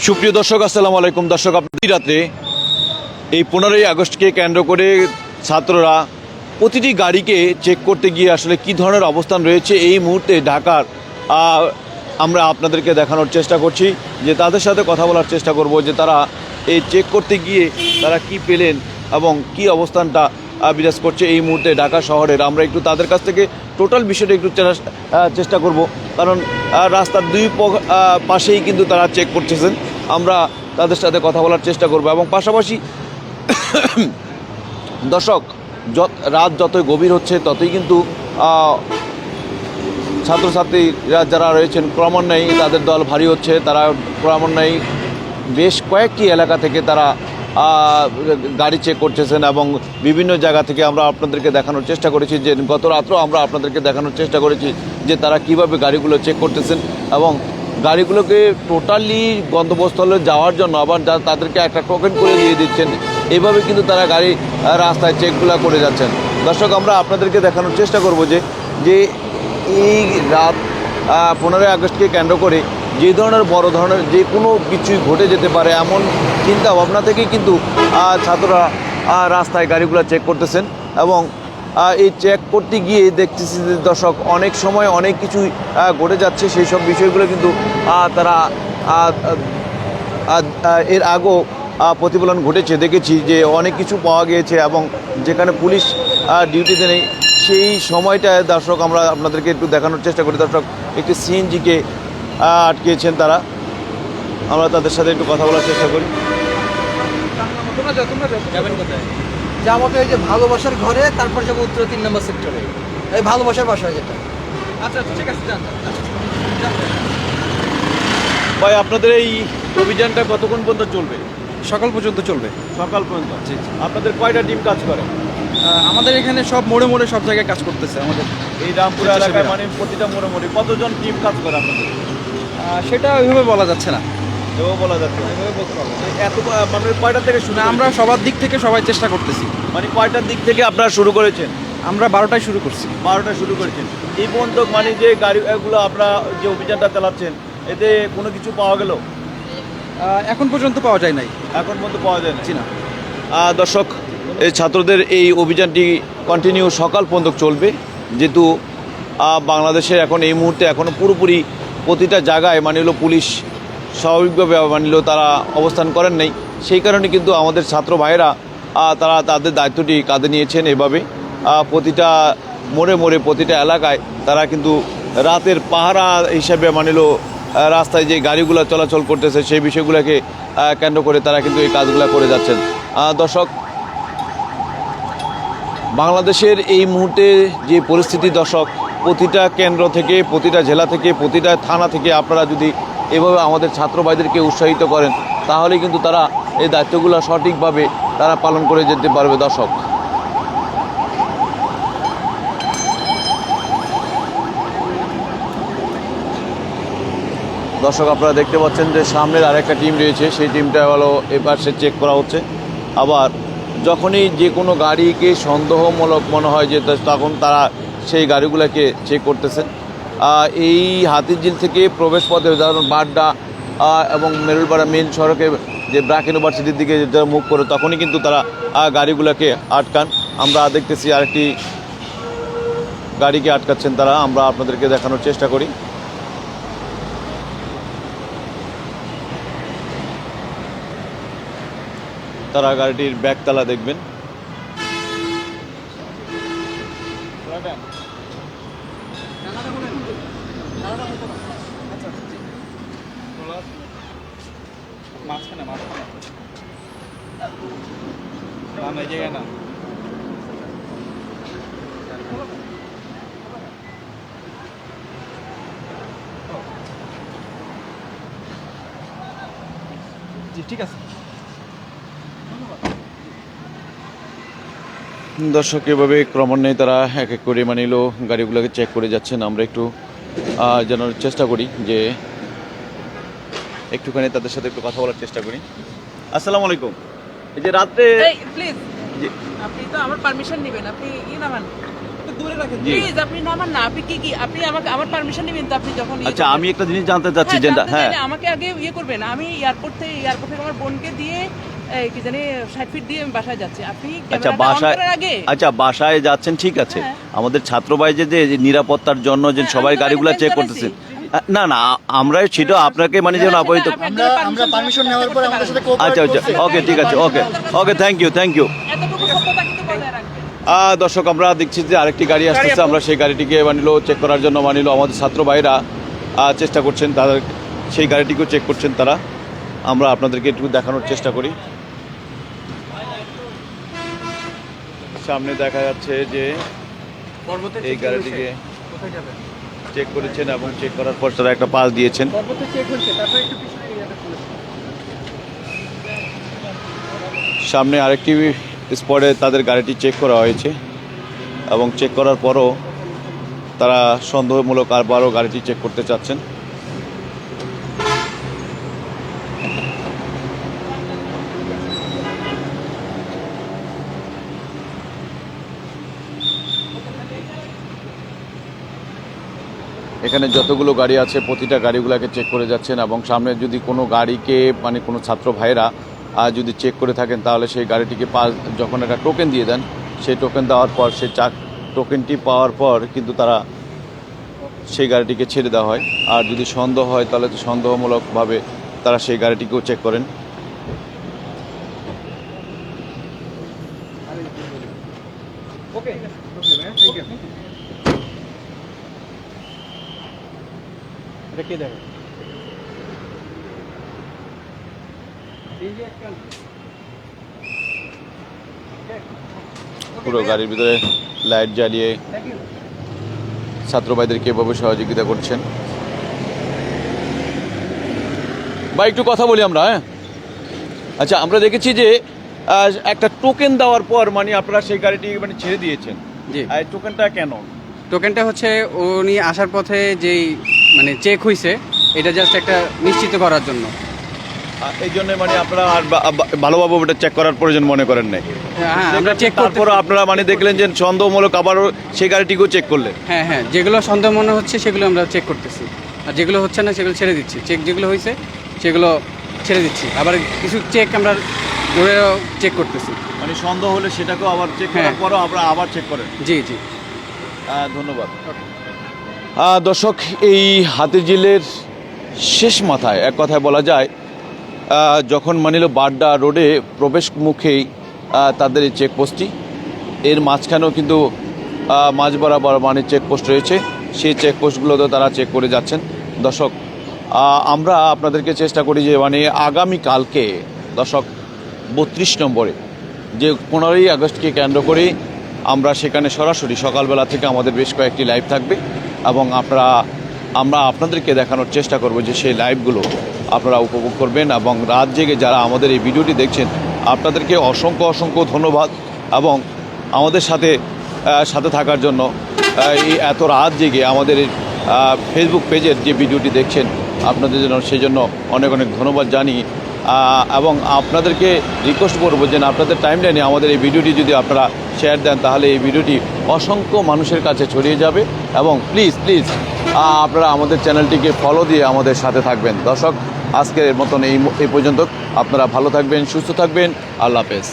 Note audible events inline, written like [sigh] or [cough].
সুপ্রিয় দর্শক, আসসালামু আলাইকুম। দর্শক আপনি রাতে, এই পনেরোই আগস্টকে কেন্দ্র করে ছাত্ররা প্রতিটি গাড়িকে চেক করতে গিয়ে আসলে কি ধরনের অবস্থান রয়েছে এই মুহূর্তে ঢাকার। আমরা আপনাদেরকে দেখানোর চেষ্টা করছি, যে তাদের সাথে কথা বলার চেষ্টা করব, যে তারা এই চেক করতে গিয়ে তারা কি পেলেন এবং কি অবস্থানটা বিরাজ করছে এই মুহূর্তে ঢাকা শহরের। আমরা একটু তাদের কাছ থেকে টোটাল বিষয়টা একটু চেষ্টা করব। কারণ রাস্তার দুই পাশেই কিন্তু তারা চেক করতেছেন। আমরা তাদের সাথে কথা বলার চেষ্টা করব এবং পাশাপাশি [coughs] দর্শক রাত যতই গভীর হচ্ছে, ততই কিন্তু ছাত্রছাত্রীরা যারা রয়েছেন, ক্রমান্বয়ে তাদের দল ভারী হচ্ছে। তারা ক্রমান্বয়ে বেশ কয়েকটি এলাকা থেকে তারা গাড়ি চেক করতেছেন এবং বিভিন্ন জায়গা থেকে আমরা আপনাদেরকে দেখানোর চেষ্টা করেছি যে গত রাত্রেও আমরা আপনাদেরকে দেখানোর চেষ্টা করেছি যে তারা কীভাবে গাড়িগুলো চেক করতেছেন এবং গাড়িগুলোকে টোটালি গন্তব্যস্থলে যাওয়ার জন্য আবার তাদেরকে একটা টোকেন করে দিয়ে দিচ্ছেন। এইভাবে কিন্তু তারা গাড়ি রাস্তায় চেকগুলো করে যাচ্ছেন। দর্শক, আমরা আপনাদেরকে দেখানোর চেষ্টা করব যে যে এই রাত পনেরোই আগস্টকে কেন্দ্র করে যে ধরনের, বড় ধরনের যে কোনো কিছুই ঘটে যেতে পারে, এমন চিন্তা ভাবনা থেকেই কিন্তু ছাত্ররা রাস্তায় গাড়িগুলো চেক করতেছেন এবং এই চেক করতে গিয়ে দেখতেছি যে দর্শক, অনেক সময় অনেক কিছুই ঘটে যাচ্ছে। সেই সব বিষয়গুলো কিন্তু তারা এর আগেও প্রতিফলন ঘটেছে। দেখেছি যে অনেক কিছু পাওয়া গিয়েছে এবং যেখানে পুলিশ ডিউটিতে নেই, সেই সময়টায় দর্শক, আমরা আপনাদেরকে একটু দেখানোর চেষ্টা করি। দর্শক, একটি সিএনজিকে আটকেছেন তারা। আমরা তাদের সাথে একটু কথা বলার চেষ্টা করি। যাব এই যে ভালোবাসার ঘরে তারপর যাব উত্তর তিন নম্বর সেক্টরে এই ভালোবাসার বাসায় যেটা। আচ্ছা আচ্ছা ঠিক আছে ভাই আপনাদের এই অভিযানটা কতক্ষণ পর্যন্ত চলবে? সকাল পর্যন্ত চলবে। সকাল পর্যন্ত? জি। আপনাদের কয়টা টিম কাজ করে? আমাদের এখানে সব মোড়ে মোড়ে সব জায়গায় কাজ করতেছে আমাদের। এই রামপুর। এলাকায় মানে প্রতিটা মোড়ে মোড়ে কতজন টিম কাজ করে আপনাদের? সেটা ওইভাবে বলা যাচ্ছে না। এও বলা যাচ্ছে না। এত মানে কয়টা থেকে শুরু না আমরা সবার দিক থেকে সবাই চেষ্টা করতেছি। মানে কয়টার দিক থেকে আপনারা শুরু করেছেন? আমরা বারোটায় শুরু করছি। বারোটা শুরু করেছেন। এই পর্যন্ত মানে যে গাড়িগুলো আপনারা যে অভিযানটা চালাচ্ছেন এতে কোনো কিছু পাওয়া গেল? আহ, এখন পর্যন্ত পাওয়া যায় নাই। এখন পর্যন্ত পাওয়া যায় না জি না। আহ, দর্শক এই ছাত্রদের এই অভিযানটি কন্টিনিউ সকাল পর্যন্ত চলবে। যেহেতু আহ, বাংলাদেশের এখন এই মুহূর্তে এখনও পুরোপুরি প্রতিটা জায়গায় মানে হলো পুলিশ স্বাভাবিকভাবে মানে হলো তারা অবস্থান করেন নাই। সেই কারণে কিন্তু আমাদের ছাত্র ভাইয়েরা তারা তাদের দায়িত্বটি কাঁধে নিয়েছেন এভাবে। প্রতিটা মোড়ে মোড়ে, প্রতিটা এলাকায় তারা কিন্তু রাতের পাহারা হিসাবে মানে হলো রাস্তায় যে গাড়িগুলো চলাচল করতেছে সেই বিষয়গুলোকে কেন্দ্র করে তারা কিন্তু এই কাজগুলো করে যাচ্ছেন। দর্শক, বাংলাদেশের এই মুহূর্তে যে পরিস্থিতি দর্শক প্রতিটা কেন্দ্র থেকে, প্রতিটা জেলা থেকে, প্রতিটা থানা থেকে আপনারা যদি এভাবে আমাদের ছাত্র ভাইদেরকে উৎসাহিত করেন তাহলে কিন্তু তারা এই দায়িত্বগুলো সঠিকভাবে তারা পালন করে যেতে পারবে, দর্শক। দর্শক, আপনারা দেখতে পাচ্ছেন যে সামনের আরেকটা টিম রয়েছে, সেই টিমটা হলো এবার সে চেক করা হচ্ছে। আবার যখনই যে কোনো গাড়িকে সন্দেহমূলক মনে হয় যে তখন তারা সেই গাড়িগুলোকে চেক করতেছেন। এই হাতিঝিল থেকে প্রবেশ পথে যেমন বাড্ডা এবং মেরুলপাড়া মেন সড়কে যে ব্র্যাক ইউনিভার্সিটির দিকে যারা মুখ করে, তখনই কিন্তু তারা গাড়িগুলোকে আটকান। আমরা দেখতেছি আরেকটি গাড়িকে আটকাচ্ছেন তারা। আমরা আপনাদেরকে দেখানোর চেষ্টা করি। তারা গাড়িটির ব্যাগতালা দেখবেন। মাঝখানে মাঝখানে। না এই জায়গায় না। ঠিক আছে। দর্শক এভাবে ক্রমান্বয়ে তারা এক এক করে মানে এলো গাড়িগুলোকে চেক করে যাচ্ছেন। আমরা একটু জানার চেষ্টা করি যে একটুখানি তাদের সাথে একটু কথা বলার চেষ্টা করি। আসসালামু আলাইকুম। এই যে রাতে এই প্লিজ জি। আপনি তো আমার পারমিশন নেবেন আপনি ই নামান প্লিজ আপনি নামান না আপনি কি কি আপনি আমাকে আমার পারমিশন নেবেন তো আপনি যখন ইয়ে আচ্ছা আমি একটা জিনিস জানতে চাচ্ছি হ্যাঁ, যে হ্যাঁ। আমাকে আগে ইয়ে করবেন। আমি এয়ারপোর্ট থেকে এয়ারপোর্ট থেকে আমার বোনকে দিয়ে কি জানি ষাট ফিট দিয়ে আমি বাসায় যাচ্ছি। আপনি আচ্ছা বাসায় আগে? আচ্ছা বাসায় যাচ্ছেন ঠিক আছে। হ্যাঁ। আমাদের ছাত্রবাই যে যে নিরাপত্তার জন্য যে হ্যাঁ, সবাই গাড়িগুলো চেক করতেছেন না না আমরা সেটা আপনাকে মানে যেন সেটা অবহিত আপনি আমরা আমরা পারমিশন নেওয়ার পরে আমাদের সাথে আচ্ছা আচ্ছা ওকে ঠিক আছে okay okay thank you thank you দর্শক আমরা দেখছি যে আরেকটি গাড়ি আসতেছে আমরা সেই গাড়িটিকে মানিল চেক করার জন্য মানিল আমাদের ছাত্র ভাইরা চেষ্টা করছেন তাদের সেই গাড়িটিকেও চেক করছেন তারা। আমরা আপনাদেরকে একটু দেখানোর চেষ্টা করি। সামনে দেখা যাচ্ছে যে এই গাড়িটিকে চেক করেছেন এবং চেক করার পর তারা একটা পাস দিয়েছেন। সামনে আরেকটি স্পটে তাদের গাড়িটি চেক করা হয়েছে এবং চেক করার পরও তারা সন্দেহমূলক আবারও গাড়িটি চেক করতে চাচ্ছেন। এখানে যতগুলো গাড়ি আছে প্রতিটা গাড়িগুলোকে চেক করে যাচ্ছেন এবং সামনে যদি কোনো গাড়িকে মানে কোনো ছাত্র আহ, যদি চেক করে থাকেন তাহলে সেই গাড়িটিকে পাস যখন একটা টোকেন দিয়ে দেন সেই টোকেন দেওয়ার পর সেই চাক টোকেনটি পাওয়ার পর কিন্তু তারা সেই গাড়িটিকে ছেড়ে দেওয়া হয়। আর যদি সন্দেহ হয় তাহলে তো সন্দেহমূলকভাবে তারা সেই গাড়িটিকেও চেক করেন। Okay okay ma'am thank you এটা কে দেবে পুরো গাড়ির ভিতরে লাইট জ্বালিয়ে ছাত্র ভাইদেরকে এভাবে সহযোগিতা করছেন। বা একটু কথা বলি আমরা হ্যাঁ? আচ্ছা আমরা দেখেছি যে একটা টোকেন দেওয়ার পর মানে আপনারা সেই গাড়িটি মানে ছেড়ে দিয়েছেন। জি। আর টোকেনটা কেন? টোকেনটা হচ্ছে উনি আসার পথে যেই মানে চেক হইছে এটা জাস্ট একটা নিশ্চিত করার জন্য। আর এই জন্য মানে আপনারা আর ভালোভাবে ওটা চেক করার প্রয়োজন মনে করেন নাই। হ্যাঁ আমরা চেক তারপর আপনারা মানে দেখলেন যে সন্দেহমূলক আবারও সেই গাড়িটিকেও চেক করলেন। হ্যাঁ হ্যাঁ যেগুলো সন্দেহ মনে হচ্ছে সেগুলো আমরা চেক করতেছি। আর যেগুলো হচ্ছে না সেগুলো ছেড়ে দিচ্ছি। চেক যেগুলো হয়েছে সেগুলো ছেড়ে দিচ্ছি। আবার কিছু চেক আমরা ধরেও চেক করতেছি। মানে সন্দেহ হলে সেটাকেও আবার চেক হ্যাঁ। করার পরও আপনারা আবার চেক করেন। জি জি। ধন্যবাদ। দর্শক, এই হাতিঝিলের শেষ মাথায় এক কথায় বলা যায় যখন মানিল বাড্ডা রোডে প্রবেশ মুখেই তাদের এই চেকপোস্টটি। এর মাঝখানেও কিন্তু মাঝ বরাবর মানে চেকপোস্ট রয়েছে। সেই চেকপোস্টগুলোতেও তারা চেক করে যাচ্ছেন। দর্শক আমরা আপনাদেরকে চেষ্টা করি যে মানে আগামীকালকে দর্শক, বত্রিশ নম্বরে, যে পনেরোই আগস্টকে কেন্দ্র করে আমরা সেখানে সরাসরি সকালবেলা থেকে আমাদের বেশ কয়েকটি লাইভ থাকবে। এবং আপনারা, আমরা আপনাদেরকে দেখানোর চেষ্টা করব যে সেই লাইভগুলো আপনারা উপভোগ করবেন এবং রাত জেগে যারা আমাদের এই ভিডিওটি দেখছেন, আপনাদেরকে অসংখ্য অসংখ্য ধন্যবাদ এবং আমাদের সাথে সাথে থাকার জন্য এই এত রাত জেগে আমাদের ফেসবুক পেজের যে ভিডিওটি দেখছেন, আপনাদের জন্য, সেই জন্য অনেক অনেক ধন্যবাদ জানিয়ে এবং আপনাদেরকে রিকোয়েস্ট করব যে আপনাদের টাইম লাইনে আমাদের এই ভিডিওটি যদি আপনারা শেয়ার দেন, তাহলে এই ভিডিওটি অসংখ্য মানুষের কাছে ছড়িয়ে যাবে। এবং প্লিজ প্লিজ আপনারা আমাদের চ্যানেলটিকে ফলো দিয়ে আমাদের সাথে থাকবেন। দর্শক, আজকের মতন এই এই পর্যন্ত আপনারা ভালো থাকবেন, সুস্থ থাকবেন। আল্লাহ হাফেজ।